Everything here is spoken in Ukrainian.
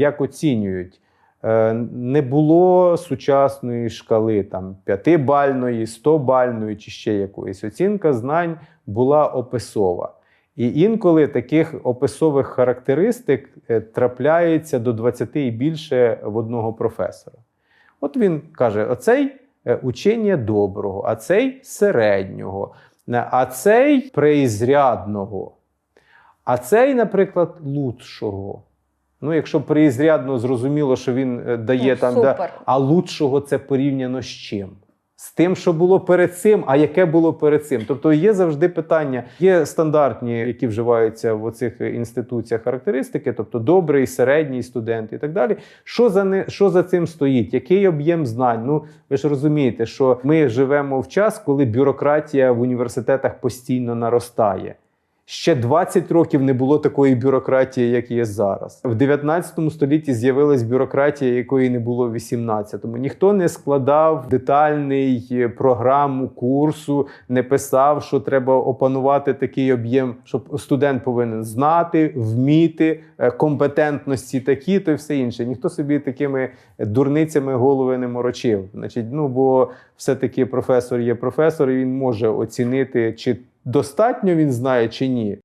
Як оцінюють? Е, Не було сучасної шкали там п'ятибальної, стобальної чи ще якоїсь. Оцінка знань була описова. І інколи таких описових характеристик е, трапляється до 20 і більше в одного професора. От він каже: оцей е, учення доброго, а цей середнього, а цей преізрядного, а цей, наприклад, лучшого. Ну, якщо преізрядно зрозуміло, що він е, дає Ну, там, супер. да, а лучшого це порівняно з чим? З тим, що було перед цим, а яке було перед цим. Тобто є завжди питання, є стандартні, які вживаються в оцих інституціях характеристики, тобто добрий, середній студент і так далі. Що за не що за цим стоїть? Який об'єм знань? Ну ви ж розумієте, що ми живемо в час, коли бюрократія в університетах постійно наростає. Ще 20 років не було такої бюрократії, як є зараз. В 19 столітті з'явилась бюрократія, якої не було в 18-му. Ніхто не складав детальний е, програму курсу, не писав, що треба опанувати такий об'єм, що студент повинен знати, вміти, е, компетентності такі, то й все інше. Ніхто собі такими дурницями голови не морочив. Значить, ну бо все-таки професор є професор, і він може оцінити, чи достатньо він знає, чи ні.